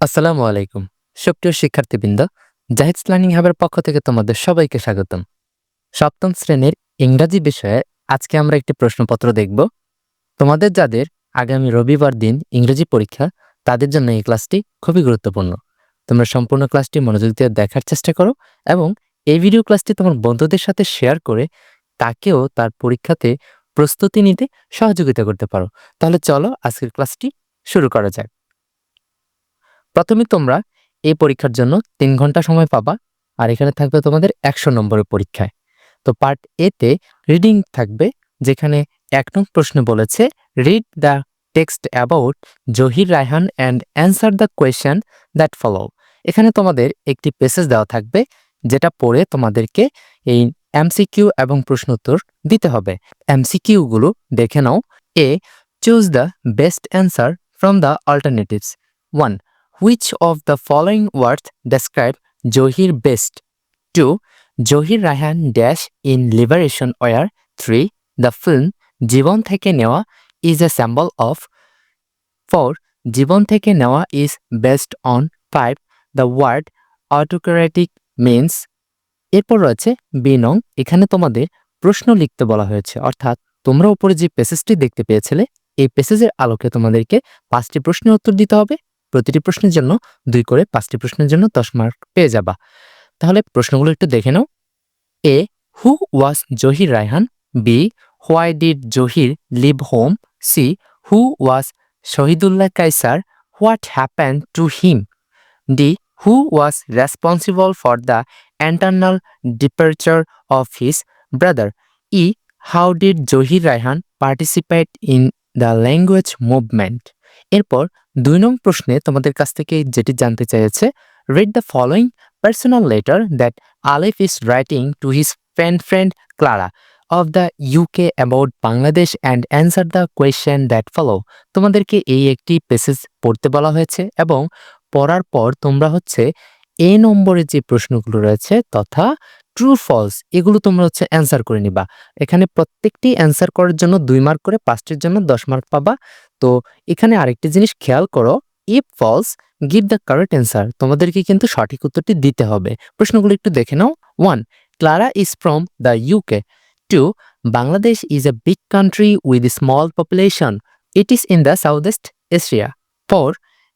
আসসালামু আলাইকুম, সুপ্রিয় শিক্ষার্থীবৃন্দ, জাহিদস লার্নিং হাবের পক্ষ থেকে তোমাদের সবাইকে স্বাগতম। সপ্তম শ্রেণির ইংরাজি বিষয়ে আজকে আমরা একটি প্রশ্নপত্র দেখব। তোমাদের যাদের আগামী রবিবার দিন ইংরেজি পরীক্ষা, তাদের জন্য এই ক্লাসটি খুবই গুরুত্বপূর্ণ। তোমরা সম্পূর্ণ ক্লাসটি মনোযোগ দিয়ে দেখার চেষ্টা করো এবং এই ভিডিও ক্লাসটি তোমার বন্ধুদের সাথে শেয়ার করে তাকেও তার পরীক্ষাতে প্রস্তুতি নিতে সহযোগিতা করতে পারো। তাহলে চলো আজকের ক্লাসটি শুরু করা যাক। প্রথমে তোমরা এই পরীক্ষার জন্য তিন ঘণ্টা সময় পাবা, আর এখানে থাকবে তোমাদের একশো নম্বরের পরীক্ষায়। তো পার্ট এতে রিডিং থাকবে, যেখানে এক নং প্রশ্নে বলেছে read the text about Zahir Raihan and answer the question that follow এখানে তোমাদের একটি পেসেজ দেওয়া থাকবে, যেটা পড়ে তোমাদেরকে এই এমসিকিউ এবং প্রশ্ন উত্তর দিতে হবে। এমসিকিউগুলো দেখে নাও। A choose the best answer from the alternatives one Which of the following words describe Johir best? 2. Johir Raihan dash in Liberation Where 3. The film Jibon Theke Neya is a symbol of 4. Jibon Theke Neya is based on 5. The word autocratic means এরপর রয়েছে B নং এখানে তোমাদের প্রশ্ন লিখতে বলা হয়েছে অর্থাৎ তোমরা উপরে যে পেসেজটি দেখতে পেয়েছিলে এই পেসেজের আলোকে তোমাদেরকে পাঁচটি প্রশ্নের উত্তর দিতে হবে প্রতিটি প্রশ্নের জন্য দুই করে পাঁচটি প্রশ্নের জন্য দশ মার্ক পেয়ে যাবা। তাহলে প্রশ্নগুলো একটু দেখে নাও। A who was Zahir Raihan B why did Zahir leave home C who was Shahidullah Kaiser what happen to him D who was responsible for the eternal departure of his brother E how did Zahir Raihan participate in the language movement এরপর দুই নং প্রশ্নে তোমাদের কাছ থেকে যেটি জানতে চেয়েছে read the following personal letter that Alif is writing to his friend friend Clara of the UK about Bangladesh and answer the question that follow তোমাদেরকে এই একটি পেসেজ পড়তে বলা হয়েছে এবং পড়ার পর তোমরা হচ্ছে এ নম্বরের যে প্রশ্নগুলো রয়েছে তথা ট্রু ফলস এগুলো তোমরা হচ্ছে অ্যান্সার করে নিবা। এখানে প্রত্যেকটি অ্যান্সার করার জন্য দুই মার্ক করে, পাঁচটির জন্য দশ মার্ক পাবা। তো এখানে আরেকটি জিনিস খেয়াল করো if false give the correct answer তোমাদেরকে কিন্তু সঠিক উত্তরটি দিতে হবে। প্রশ্নগুলো একটু দেখে নাও। One Clara is from the UK two Bangladesh is a big country with small population it is in the South East Asia four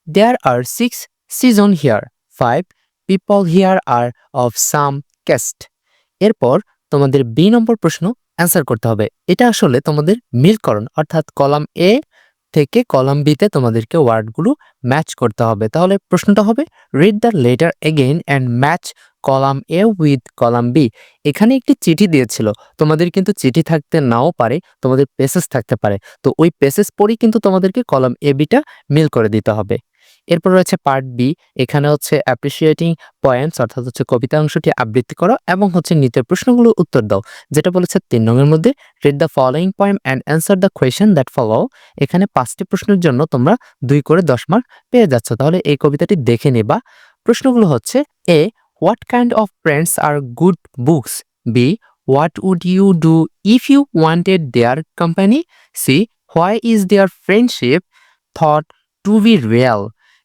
there are six season here five people here are of some caste এরপর তোমাদের B নম্বর প্রশ্ন answer করতে হবে। এটা আসলে তোমাদের মিলকরণ, অর্থাৎ column এ থেকে কলাম বিতে তোমাদেরকে ওয়ার্ডগুলো ম্যাচ করতে হবে। তাহলে প্রশ্নটা হবে read the letter again and match column A with column B এখানে একটি চিঠি দিয়েছিল, তোমাদের কিন্তু চিঠি থাকতে নাও পারে, তোমাদের পেসেস থাকতে পারে। তো ওই পেসেস পরেই কিন্তু তোমাদেরকে কলাম এ বিটা মিল করে দিতে হবে। এরপর রয়েছে পার্ট বি এখানে হচ্ছে অ্যাপ্রিসিয়েটিং পয়েন্টস অর্থাৎ হচ্ছে কবিতা অংশটি আবৃত্তি করো এবং হচ্ছে নিচের প্রশ্নগুলো উত্তর দাও, যেটা বলেছে তিন রঙের মধ্যে read the following point and answer the question that follow এখানে পাঁচটি প্রশ্নের জন্য তোমরা দুই করে দশ মার্ক পেয়ে যাচ্ছ, তাহলে এই কবিতাটি দেখে নেবা। প্রশ্নগুলো হচ্ছে A what kind of friends are good books B what would you do if you wanted their company C why is there friendship thought to be real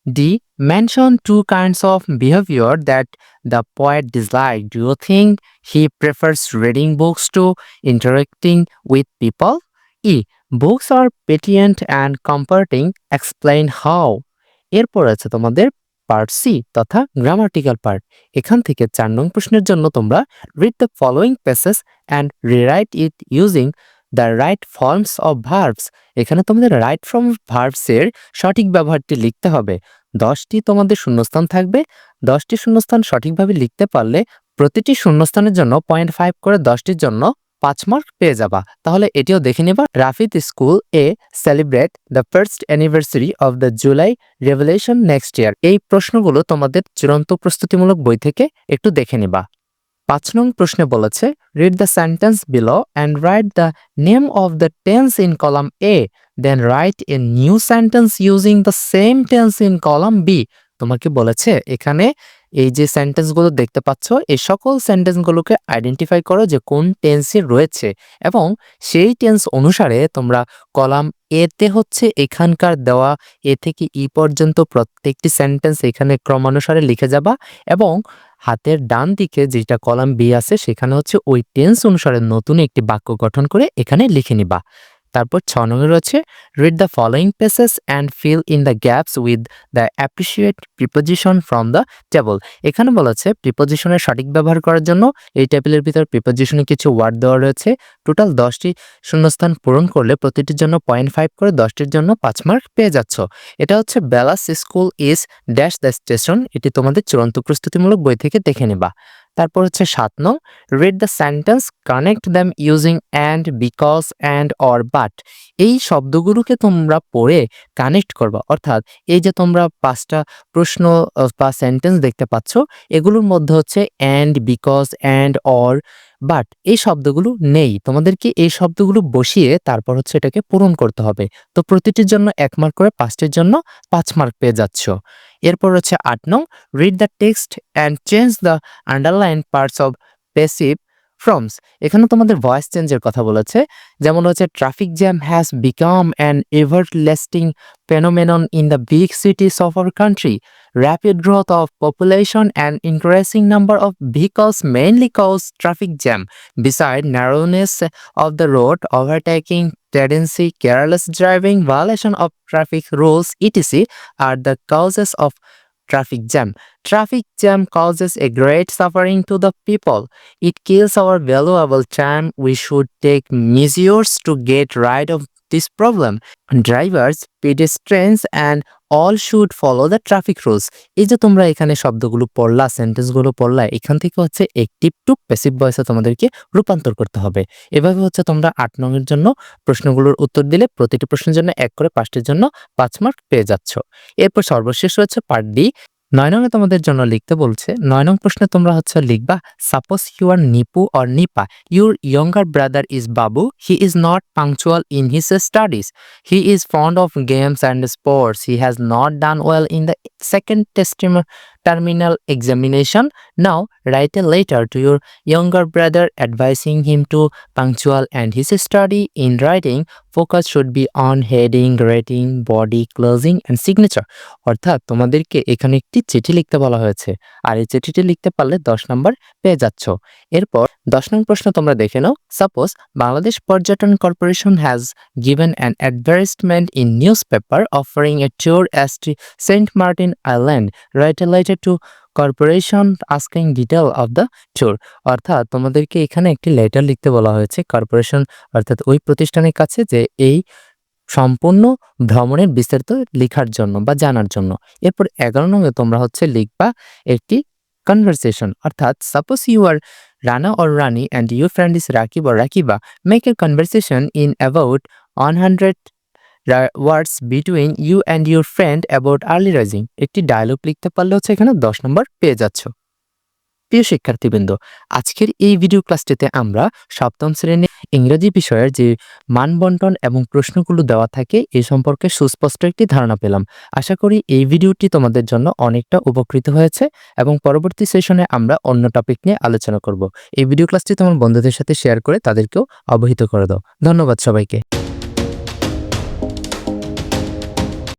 D. Mention two kinds of behavior that the poet disliked. Do you think he prefers reading books to interacting with people? E. Books are patient and comforting. Explain how. এরপর আছে তোমাদের part C তথা grammatical part এখান থেকে চার নং প্রশ্নের জন্য তোমরা read the following passage and rewrite it using the right forms of verbs এখানে তোমাদের রাইট ফর্ম ভার্বসের সঠিক ব্যবহারটি লিখতে হবে দশটি তোমাদের শূন্যস্থান থাকবে। দশটি শূন্যস্থান সঠিকভাবে লিখতে পারলে প্রতিটি শূন্যস্থানের জন্য পয়েন্ট ফাইভ করে দশটির জন্য পাঁচ মার্ক পেয়ে যাবা। তাহলে এটিও দেখে নেবা। Rafid school a celebrate the first anniversary of the July revolution next year এই প্রশ্নগুলো তোমাদের চূড়ান্ত প্রস্তুতিমূলক বই থেকে একটু দেখে নিবা। পাঁচ নং প্রশ্নে বলেছে read the sentence below and write the name of the tense in column A then write a new sentence using the same tense in column B তোমাকে বলেছে, এখানে এই যে সেন্টেন্সগুলো দেখতে পাচ্ছ এই সকল সেন্টেন্সগুলোকে আইডেন্টিফাই করো যে কোন টেন্সে রয়েছে এবং সেই টেন্স অনুসারে তোমরা কলাম এতে হচ্ছে এখানকার দেওয়া এ থেকে ই পর্যন্ত প্রত্যেকটি সেন্টেন্স এখানে ক্রমানুসারে লিখে যাবা এবং হাতের ডান দিকে যেটা কলাম বি আছে, সেখানে হচ্ছে ওই টেন্স অনুসারে নতুন একটি বাক্য গঠন করে এখানে লিখে নিবা। তারপর ছ নম্বরে রয়েছে read the following passage and fill in the gaps with the appreciate preposition from the table এখানে বলা আছে প্রিপোজিশনের সঠিক ব্যবহার করার জন্য এই টেবিলের ভিতর প্রিপোজিশনে কিছু ওয়ার্ড দেওয়া রয়েছে। টোটাল দশটি শূন্যস্থান পূরণ করলে প্রতিটির জন্য পয়েন্ট ফাইভ করে দশটির জন্য পাঁচ মার্ক পেয়ে যাচ্ছ। এটা হচ্ছে Bela's school is dash the station এটি তোমাদের চূড়ান্ত প্রস্তুতিমূলক বই থেকে দেখে নেবা। তারপর হচ্ছে সাত নং read the sentence connect them using and because and or but এই শব্দগুলোকে তোমরা পড়ে কানেক্ট করবা। অর্থাৎ এই যে তোমরা পাঁচটা প্রশ্ন বা সেন্টেন্স দেখতে পাচ্ছ, এগুলোর মধ্যে হচ্ছে and because and or but এই শব্দগুলো নেই। তোমাদেরকে এই শব্দগুলো বসিয়ে তারপর হচ্ছে এটাকে পূরণ করতে হবে। তো প্রতিটির জন্য এক মার্ক করে পাঁচটির জন্য পাঁচ মার্ক পেয়ে যাচ্ছ। এরপর হচ্ছে আট নং read the text and change the underline parts of passive forms এখানে তোমাদের ভয়েস চেঞ্জের কথা বলেছে। যেমন হচ্ছে traffic jam has become and everlasting phenomenon in the big cities of our country rapid growth of population and increasing number of vehicles mainly cause traffic jam beside narrowness of the road overtaking tendency, careless driving, violation of traffic rules, etc. are the causes of traffic jam. Traffic jam causes a great suffering to the people. It kills our valuable time. We should take measures to get rid of this problem. Drivers, pedestrians, and all should follow the traffic rules এই যে তোমরা এখানে শব্দগুলো পড়লা সেন্টেন্সগুলো পড়লা, এখান থেকে হচ্ছে active to passive ভয়েসে তোমাদেরকে রূপান্তর করতে হবে। এভাবে হচ্ছে তোমরা আট নংয়ের জন্য প্রশ্নগুলোর উত্তর দিলে প্রতিটি প্রশ্নের জন্য এক করে পাঁচটির জন্য পাঁচ মার্ক পেয়ে যাচ্ছ। এরপর সর্বশেষ হচ্ছে পার্ট ডি নয় নং তোমাদের জন্য লিখতে বলছে নয় নং প্রশ্নে তোমরা হচ্ছে লিখবা suppose you are Nipu or Nipa your younger brother is Babu he is not punctual in his studies he is fond of games and sports he has not done well in the second test exam terminal examination now write a letter to your younger brother advising him to punctual and his study in writing focus should be on heading rating body closing and signature অর্থাৎ তোমাদেরকে এখানে একটি চিঠি লিখতে বলা হয়েছে আর এই চিঠিটি লিখতে পারলে দশ নম্বর পেয়ে যাচ্ছ এরপর দশ নং প্রশ্ন তোমরা দেখে now suppose Bangladesh Parjatan Corporation has given an advertisement in newspaper offering a tour as to St. Martin Island. Write a letter to corporation asking detail of the tour. অর্থাৎ তোমাদেরকে এখানে একটি লেটার লিখতে বলা হয়েছে কর্পোরেশন অর্থাৎ ওই প্রতিষ্ঠানের কাছে যে এই সম্পূর্ণ ভ্রমণের বিস্তারিত লেখার জন্য বা জানার জন্য এরপর এগারো নম্বরে তোমরা হচ্ছে লিখবা একটি কনভারসেশন অর্থাৎ suppose you are Rana or Rani and your friend is Rakib or Rakiba. make a conversation in about 100 words between you and your friend about early rising একটি ডায়লগ লিখতে পারলে হচ্ছে এখানে দশ নম্বর পেয়ে যাচ্ছ প্রিয় শিক্ষার্থীবৃন্দ, আজকের এই ভিডিও ক্লাসটিতে আমরা সপ্তম শ্রেণির ইংরেজি বিষয়ের যে মানবন্টন এবং প্রশ্নগুলো দেওয়া থাকে এই সম্পর্কে সুস্পষ্ট একটি ধারণা পেলাম। আশা করি এই ভিডিওটি তোমাদের জন্য অনেকটা উপকৃত হয়েছে এবং পরবর্তী সেশনে আমরা অন্য টপিক নিয়ে আলোচনা করব। এই ভিডিও ক্লাসটি তোমার বন্ধুদের সাথে শেয়ার করে তাদেরকেও অবহিত করে দাও। ধন্যবাদ সবাইকে।